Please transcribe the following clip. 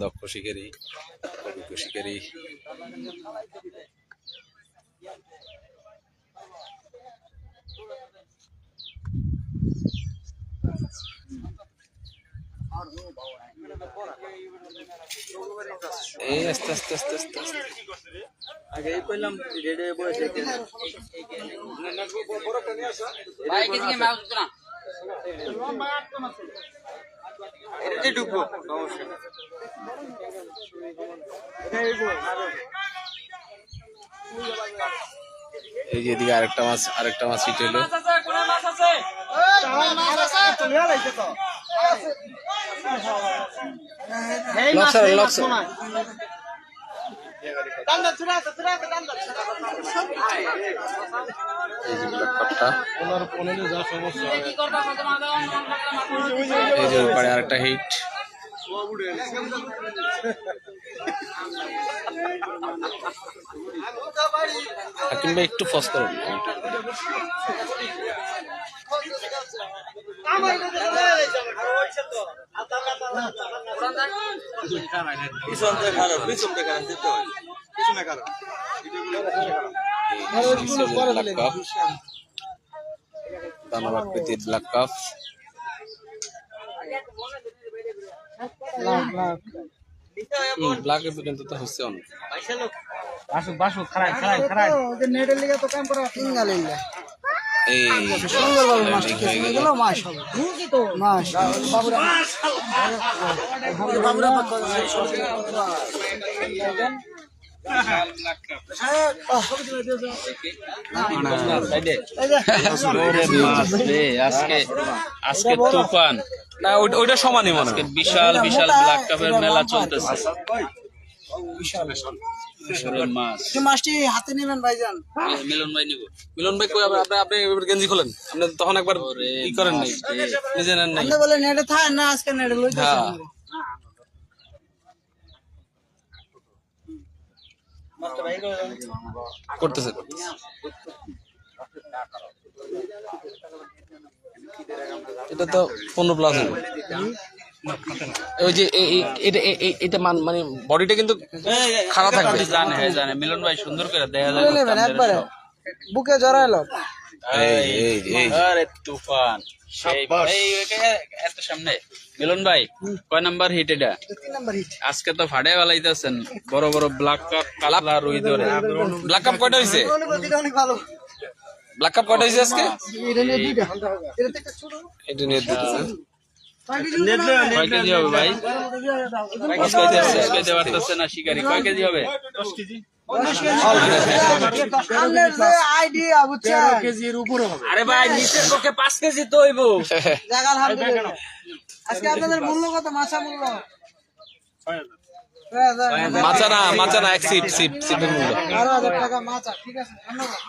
দক্ষ শিকারী অভিজ্ঞ শিকারী এই আস্তে আস্তে আস্তে আস্তে আগে এই কইলাম রেডি বসে এটাতে ঢুকবো সমস্যা এই যে এদিকে আরেকটা মাছ আরেকটা মাছ হিট হলো যে ব্ল্যাককাপটা এই যে ওপারে আরেকটা হিট হাকিম ভাই একটু ফস করুন পিছন থেকে খারাপ পিছন থেকে খারাপ হয় পিছনে খারাপ black cup black cup black পর্যন্ত তো হচ্ছে অনেক বাসু বাসু খারাপ খারাপ খারাপ নেটের লিগে তো কাম করা ইঙ্গালিল্লা সুন্দরভাবে হয়ে গেল। গেল মাছ হবে। মাছ বাবুরা বাবুরা আজকে আজকে তুফান। না ওইটা- সমানই মনে হয়। বিশাল বিশাল ব্ল্যাক কাপের মেলা চলতেছে। মাছটি হাতে নেবেন ভাইজান। মিলন ভাই নিব। মিলন ভাই কই আপনি আপনি- আপনি গেঞ্জি খোলেন? আপনি তখন একবার ই করেন নাই নিজে নেন নাই আপনি বলে নেটে থাকে না আজকে নেটে লইতেছেন করতেছে করতেছে। এটা তো পনেরো প্লাস হবে। ওই যে এটা মান- মানে বডিটা কিন্তু খারাপ থাকবে। জানে হ্যাঁ জানে। মিলন ভাই সুন্দর করে দেখা যায় একবারে। বুকে জড়াইলো এই এই এই আরে তুফান। সেই এই একে- এত সামনে। মিলন ভাই কয় নাম্বার হিট এটা? তিন নাম্বার হিট আজকে তো ফাড়ে বেলাইতেছেন বড় বড় ব্ল্যাক কাপ কালা রুই ধরে। ব্ল্যাক কাপ কয়টা হয়েছে ব্ল্যাক কাপ কয়টা হয়েছে আজকে? এটা নিয়ে দুইটা। এটা থেকে ছোট। এটা নিয়ে দিতেছে কয় কেজি হবে ভাই? আজকে পারতেছে না শিকারি। কয় কেজি হবে? কালের যে আরে ভাই নিচের পক্ষে পাঁচ কেজি তো হইব। আজকে আপনাদের মূল্য কত? মাছা মূল্য। মাচা না মাচা না এক সিট সিট সিটের মূল্য। বারো হাজার টাকা মাছা ঠিক আছে? ধন্যবাদ।